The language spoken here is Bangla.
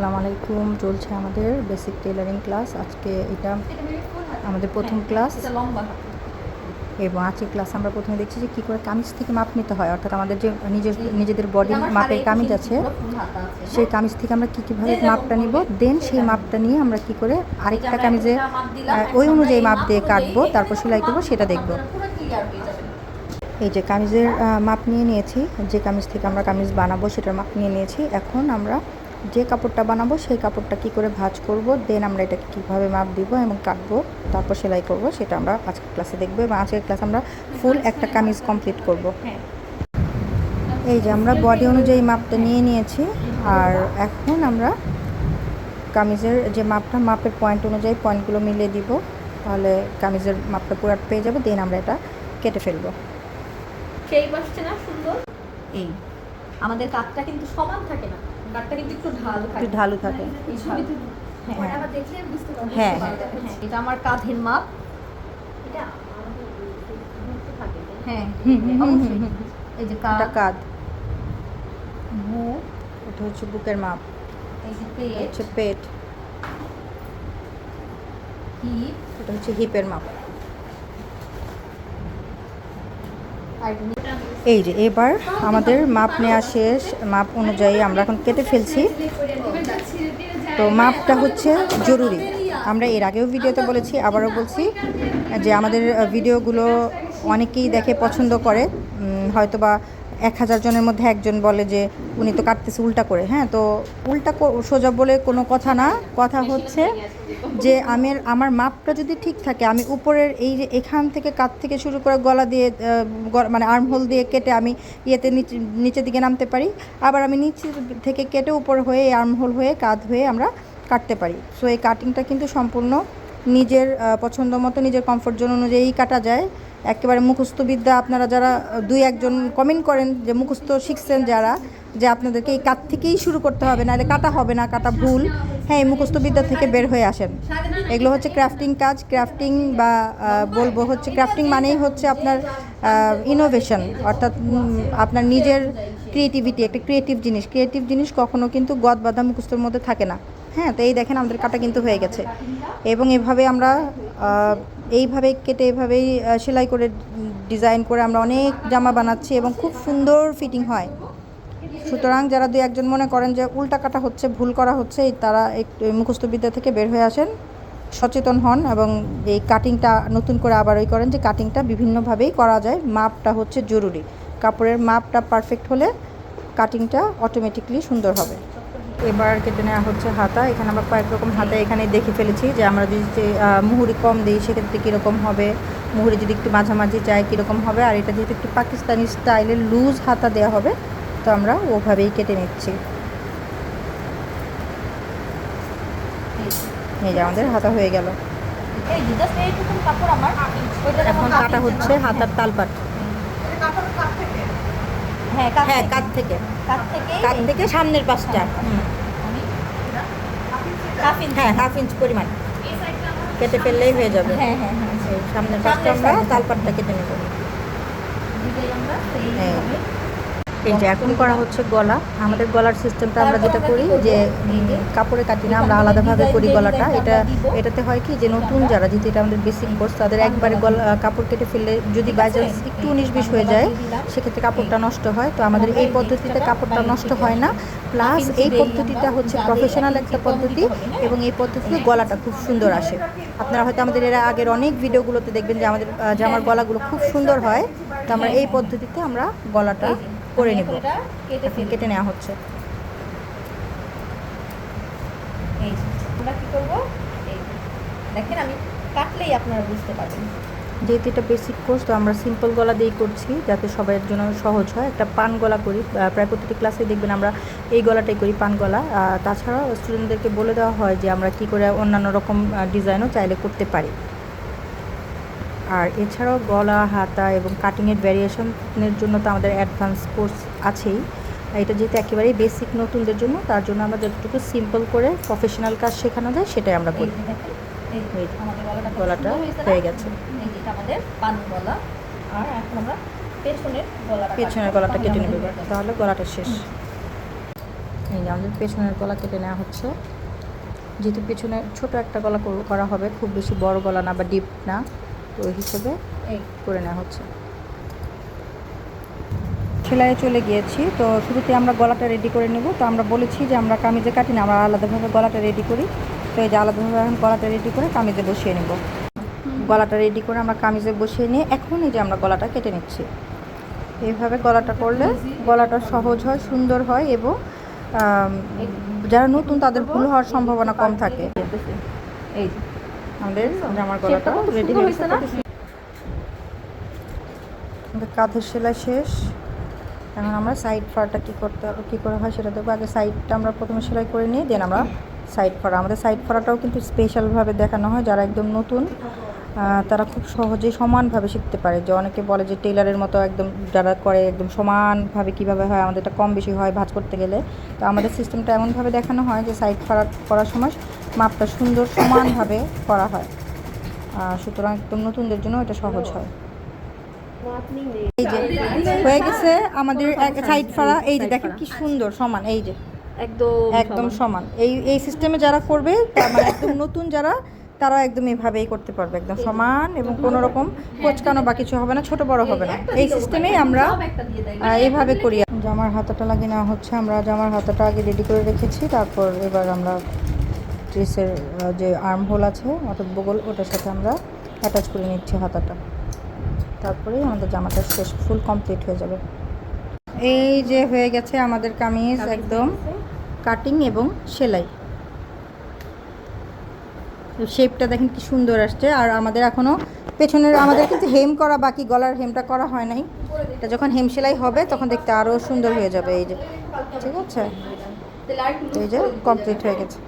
আসসালামু আলাইকুম চলছে আমাদের বেসিক টেলারিং ক্লাস আজকে এটা আমাদের প্রথম ক্লাস লম্বা এবং আজকের ক্লাস আমরা প্রথমে দেখছি যে কী করে কামিজ থেকে মাপ নিতে হয়। অর্থাৎ আমাদের যে নিজের নিজেদের বডি মাপের কামিজ আছে সেই হ্যাঁ? কামিজ থেকে আমরা কী কীভাবে মাপটা নিব দেন সেই মাপটা নিয়ে আমরা কি করে আরেকটা কামিজে ওই অনুযায়ী মাপ দিয়ে কাটবো তারপর সেলাই করব সেটা দেখব। এই যে কামিজের মাপ নিয়ে নিয়েছি যে কামিজ থেকে আমরা কামিজ বানাবো সেটার মাপ নিয়ে নিয়েছি। এখন আমরা যে কাপড়টা বানাবো সেই কাপড়টা কি করে ভাঁজ করব দেন আমরা এটাকে কীভাবে মাপ দিব এবং কাটবো তারপর সেলাই করব সেটা আমরা আজকের ক্লাসে দেখব এবং আজকের ক্লাস আমরা ফুল একটা কামিজ কমপ্লিট করব। হ্যাঁ। এই যে আমরা বডি অনুযায়ী মাপটা নিয়ে নিয়েছি আর এখন আমরা কামিজের যে মাপটা মাপের পয়েন্ট অনুযায়ী পয়েন্টগুলো মিলিয়ে দিব তাহলে কামিজের মাপটা পুরো পেয়ে যাবে দেন আমরা এটা কেটে ফেলব। সেই বসছে না সুন্দর। এই আমাদের কাঠটা কিন্তু সমান থাকে না। কাঠটা কিন্তু একটু ঢালু থাকে। একটু ঢালু থাকে। হ্যাঁ হ্যাঁ। আবার দেখলে বুঝতে পারবেন হ্যাঁ, হ্যাঁ। এটা আমার কাঁধের মাপ। এটা হ্যাঁ হুম, হুম, হুম, হুম, এই যে কাঁধ। কাঁধ। বুক এটা হচ্ছে বুকের মাপ। এই যে পেট। হচ্ছে পেট। হিপ। এটা হচ্ছে হিপের মাপ আর এই যে, এবার আমাদের মাপ নেওয়া শেষ। মাপ অনুযায়ী আমরা এখন কেটে ফেলছি। তো মাপটা হচ্ছে জরুরি। আমরা এর আগেও ভিডিওতে বলেছি, আবারও বলছি যে আমাদের ভিডিওগুলো অনেকেই দেখে পছন্দ করে। হয়তোবা এক হাজার জনের মধ্যে একজন বলে যে উনি তো কাটতেছে উল্টা করে হ্যাঁ? তো উল্টা সোজা বলে কোনো কথা না, কথা হচ্ছে যে আমের, আমার মাপটা যদি ঠিক থাকে, আমি উপরের এই যে এখান থেকে কাত থেকে শুরু করে গলা দিয়ে মানে আর্মহোল দিয়ে কেটে আমি ইয়েতে নিচে নিচের দিকে নামতে পারি, আবার আমি নিচে থেকে কেটে উপর হয়ে আর্মহোল হয়ে কাঁধ হয়ে আমরা কাটতে পারি। সো এই কাটিংটা কিন্তু সম্পূর্ণ নিজের পছন্দ মতো নিজের কমফোর্ট জোন অনুযায়ী কাটা যায়। একেবারে মুখস্থ বিদ্যা আপনারা যারা দুই একজন কমেন্ট করেন যে মুখস্থ শিখছেন যারা, যে আপনাদেরকে এই কাঠ থেকেই শুরু করতে হবে, নাহলে কাটা হবে না, কাটা ভুল। হ্যাঁ এই মুখস্থ বিদ্যা থেকে বের হয়ে আসেন। এগুলো হচ্ছে ক্রাফটিং কাজ ক্রাফটিং বা বলব হচ্ছে ক্রাফটিং মানেই হচ্ছে আপনার ইনোভেশন অর্থাৎ আপনার নিজের ক্রিয়েটিভিটি একটা ক্রিয়েটিভ জিনিস। ক্রিয়েটিভ জিনিস কখনো কিন্তু গদ বাঁধা মুখস্থর মধ্যে থাকে না। হ্যাঁ তো এই দেখেন আমাদের কাটা কিন্তু হয়ে গেছে। এবং এভাবে আমরা এইভাবে কেটে এভাবেই সেলাই করে, ডিজাইন করে আমরা অনেক জামা বানাচ্ছি এবং খুব সুন্দর ফিটিং হয়। সুতরাং যারা দুই একজন মনে করেন যে উল্টা কাটা হচ্ছে, ভুল করা হচ্ছে, তারা একটু এই মুখস্থ বিদ্যা থেকে বের হয়ে আসেন, সচেতন হন এবং এই কাটিংটা নতুন করে আবার ওই করেন যে কাটিংটা বিভিন্নভাবেই করা যায়। মাপটা হচ্ছে জরুরি। কাপড়ের মাপটা পারফেক্ট হলে কাটিংটা অটোমেটিকলি সুন্দর হবে। এবার কেটে নেওয়া হচ্ছে হাতা। এখানে আমরা কয়েক রকম হাতা এখানে দেখে ফেলেছি যে আমরা যদি মুহুরি কম দিই সেক্ষেত্রে কীরকম হবে? মুহুরি যদি একটু মাঝামাঝি চাই কীরকম হবে? আর এটা যেহেতু একটু পাকিস্তানি স্টাইলের লুজ হাতা দেওয়া হবে তো আমরা ওভাবেই কেটে নিচ্ছি। এই যে আমাদের হাতা হয়ে গেল। এখন কাটা হচ্ছে হাতার তালপাট। হ্যাঁ কাট হ্যাঁ কাত থেকে। কাঁধ থেকে সামনের পাশটা। হ্যাঁ হাফ ইঞ্চ পরিমাণ। কেটে ফেললেই হয়ে যাবে। হ্যাঁ হ্যাঁ হ্যাঁ। সামনের পাশটা আমরা তালপাটটা কেটে নেব। হ্যাঁ। এই যে এখন করা হচ্ছে গলা। আমাদের গলার সিস্টেমটা আমরা যেটা করি যে কাপড়ে কাটি না আমরা আলাদাভাবে করি গলাটা। এটা, এটাতে হয় কি যে, নতুন যারা যেহেতু এটা আমাদের বেসিক কোর্স তাদের একবারে গলা, কাপড় কেটে ফেললে যদি বাই চান্স একটু উনিশ বিশ হয়ে যায়, সেক্ষেত্রে কাপড়টা নষ্ট হয়। তো আমাদের এই পদ্ধতিতে কাপড়টা নষ্ট হয় না। প্লাস এই পদ্ধতিটা হচ্ছে প্রফেশনাল একটা পদ্ধতি এবং এই পদ্ধতিতে গলাটা খুব সুন্দর আসে। আপনারা হয়তো আমাদের এর আগের অনেক ভিডিওগুলোতে দেখবেন যে আমাদের জামার গলাগুলো খুব সুন্দর হয়। তো আমরা এই পদ্ধতিতে আমরা গলাটা করে নেব। কেটে নেওয়া হচ্ছে। এই আমরা কি করব? এই দেখেন আমি কাটলেই আপনারা বুঝতে পারবেন। যেহেতু এটা বেসিক কোর্স তো আমরা সিম্পল গলা দিয়েই করছি যাতে সবার জন্য সহজ হয়। একটা পান গলা করি প্রায় প্রতিটি ক্লাসে দেখবেন আমরা এই গলাটাই করি পান গলা। তাছাড়াও স্টুডেন্টদেরকে বলে দেওয়া হয় যে আমরা কি করে অন্যান্য রকম ডিজাইনও চাইলে করতে পারি। আর এছাড়াও গলা হাতা এবং কাটিংয়ের ভ্যারিয়েশনের জন্য তো আমাদের অ্যাডভান্স কোর্স আছেই। এটা যেহেতু একেবারেই বেসিক নতুনদের জন্য তার জন্য আমরা যতটুকু সিম্পল করে প্রফেশনাল কাজ শেখানো যায় সেটাই আমরা করি। গলাটা? হয়ে গেছে। এই যে এটা আমাদের পান গলা। আর এখন আমরা পেছনের গলাটা পেছনের গলাটা কেটে নেবে। তাহলে গলাটা শেষ। এই এই যে আমাদের পেছনের গলা কেটে নেওয়া হচ্ছে। যেহেতু পেছনে ছোট একটা গলা করা হবে খুব বেশি বড় গলা না বা ডিপ না। তো ওই হিসেবে এই। করে নেওয়া হচ্ছে। সেলাইয়ে চলে গিয়েছি তো শুরুতে আমরা গলাটা রেডি করে নেব। তো আমরা বলেছি যে আমরা কামিজে কাটি না আমরা আলাদাভাবে গলাটা রেডি করি। তো এই যে আলাদাভাবে এখন গলাটা রেডি করে কামিজে বসিয়ে নেব। গলাটা রেডি করে আমরা কামিজে বসিয়ে নিয়ে এখন এই যে আমরা গলাটা কেটে নিচ্ছি। এইভাবে গলাটা করলে গলাটা সহজ হয় সুন্দর হয় এবং যারা নতুন তাদের ভুল হওয়ার সম্ভাবনা কম থাকে। এই আমাদের জামার গলাটা সেটা রেডি হয়েছে হয়েছে না? আমাদের কাঁধের সেলাই শেষ। এখন আমরা সাইড ফারটা কী করতে হবে কী করে হয় সেটা দেখব। আগে সাইডটা আমরা প্রথমে সেলাই করে নিয়ে দেন আমরা সাইড ফাড়া আমাদের সাইড ফাড়াটাও কিন্তু স্পেশালভাবে দেখানো হয় যারা একদম নতুন তারা খুব সহজে সমানভাবে শিখতে পারে। যে অনেকে বলে যে টেলারের মতো একদম যারা করে একদম সমানভাবে কীভাবে হয় আমাদের এটা কম বেশি হয় ভাঁজ করতে গেলে। তো আমাদের সিস্টেমটা এমনভাবে দেখানো হয় যে সাইড ফাড়া করার সময় মাপটা সুন্দর সমানভাবে করা হয়। সুতরাং একদম নতুনদের জন্য এটা সহজ হয়। এই যে হয়ে গেছে আমাদের সাইড ফাড়া। এই যে দেখেন কি সুন্দর সমান এই যে। একদম একদম সমান। এই এই সিস্টেমে যারা করবে মানে একদম নতুন যারা তারা একদম এইভাবেই করতে পারবে। একদম সমান এবং কোনো রকম কোচকানো বা কিছু হবে না ছোট বড় হবে না। এই সিস্টেমেই আমরা এইভাবে করি। জামার হাতাটা লাগিয়ে নেওয়া হচ্ছে। আমরা জামার হাতাটা আগে রেডি করে রেখেছি। তারপর এবার আমরা ড্রেসের যে আর্ম হোল আছে অর্থাৎ বগল ওটার সাথে আমরা অ্যাটাচ করে নিচ্ছি হাতাটা। তারপরেই আমাদের জামাটা শেষ ফুল কমপ্লিট হয়ে যাবে। এই যে হয়ে গেছে আমাদের কামিজ একদম কাটিং এবং সেলাই। শেপটা দেখেন কি সুন্দর আসছে আর আমাদের এখনও পেছনের আমাদের কিন্তু হেম করা বাকি গলার হেমটা করা হয় নাই। এটা যখন হেম সেলাই হবে তখন দেখতে আরও সুন্দর হয়ে যাবে এই যে। ঠিক আছে? এই যে কমপ্লিট হয়ে গেছে।